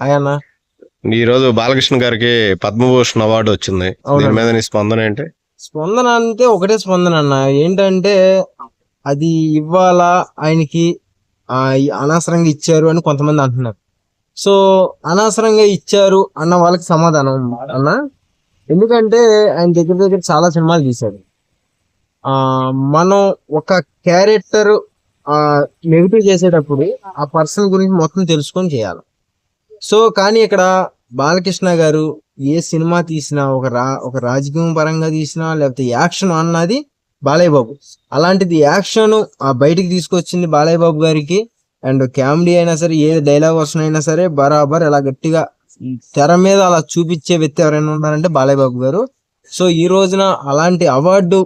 ఆయన ఈ రోజు బాలకృష్ణ గారికి పద్మభూషణ్ అవార్డు వచ్చింది. దీని మీద నీ స్పందన ఏంటి? స్పందన అంటే ఒకటే స్పందన అన్న. ఏంటంటే అది ఇవ్వాలా ఆయనకి అనవసరంగా ఇచ్చారు అని కొంతమంది అంటున్నారు. సో అనవసరంగా ఇచ్చారు అన్న వాళ్ళకి సమాధానం అన్న. ఎందుకంటే ఆయన దగ్గర దగ్గర చాలా సినిమాలు తీశాడు. ఆ మనం ఒక క్యారెక్టర్ నెగిటివ్ చేసేటప్పుడు ఆ పర్సన్ గురించి మొత్తం తెలుసుకొని చేయాలి. సో కానీ ఇక్కడ బాలకృష్ణ గారు ఏ సినిమా తీసినా ఒక రా ఒక రాజకీయం పరంగా తీసినా లేకపోతే యాక్షన్ అన్నది బాలయ్య బాబు. అలాంటిది యాక్షన్ ఆ బయటికి తీసుకొచ్చింది బాలయ్య బాబు గారికి. అండ్ కామెడీ అయినా సరే ఏ డైలాగ్ వర్షన్ అయినా సరే బరాబర్ ఇలా గట్టిగా తెర మీద అలా చూపించే వ్యక్తి ఎవరైనా ఉన్నారంటే బాలయ్య బాబు గారు. సో ఈ రోజున అలాంటి అవార్డు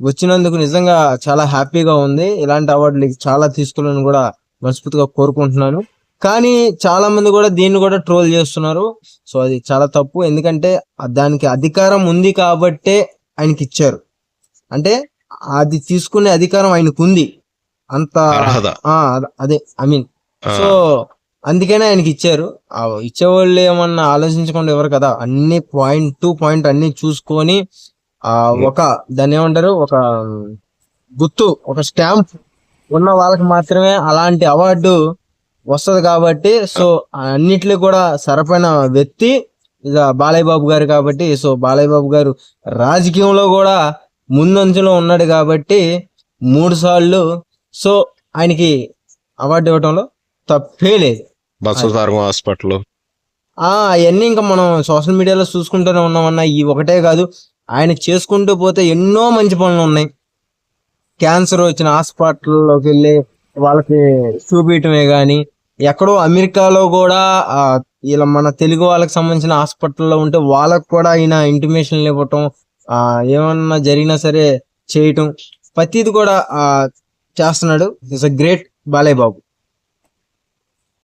వచ్చినందుకు నిజంగా చాలా హ్యాపీగా ఉంది. ఇలాంటి అవార్డులు చాలా తీసుకోవాలని కూడా మనస్ఫూర్తిగా కోరుకుంటున్నాను. కానీ చాలా మంది కూడా దీన్ని కూడా ట్రోల్ చేస్తున్నారు. సో అది చాలా తప్పు. ఎందుకంటే దానికి అధికారం ఉంది కాబట్టే ఆయనకి ఇచ్చారు అంటే అది తీసుకునే అధికారం ఆయనకు ఉంది అంత అద- ఐ మీన్. సో అందుకనే ఆయనకి ఇచ్చారు ఇచ్చేవాళ్ళు ఏమన్నా ఆలోచించకుండా ఎవరు కదా అన్ని పాయింట్ టు పాయింట్ అన్ని చూసుకొని ఆ ఒక దాన్ని ఏమంటారు ఒక గుర్తు ఒక స్టాంప్ ఉన్న వాళ్ళకి మాత్రమే అలాంటి అవార్డు వస్తది కాబట్టి సో అన్నిట్లో కూడా సరిపోయిన వ్యక్తి ఇక బాలయ్య బాబు గారు కాబట్టి సో బాలయ్య బాబు గారు రాజకీయంలో కూడా ముందంచులో ఉన్నాడు కాబట్టి మూడు సార్లు సో ఆయనకి అవార్డు ఇవ్వడంలో తప్పే లేదు. హాస్పిటల్ ఆ అవన్నీ ఇంకా మనం సోషల్ మీడియాలో చూసుకుంటూనే ఉన్నామన్నా ఈ ఒకటే కాదు ఆయన చేసుకుంటూ పోతే ఎన్నో మంచి పనులు ఉన్నాయి. క్యాన్సర్ వచ్చిన హాస్పిటల్లోకి వెళ్ళి వాళ్ళకి చూపించటమే కానీ ఎక్కడో అమెరికాలో కూడా ఇలా మన తెలుగు వాళ్ళకి సంబంధించిన హాస్పిటల్లో ఉంటే వాళ్ళకు కూడా ఆయన ఇంటిమేషన్లు ఇవ్వటం ఏమన్నా జరిగినా సరే చేయటం ప్రతిది కూడా చేస్తున్నాడు. It's a great Balayya Babu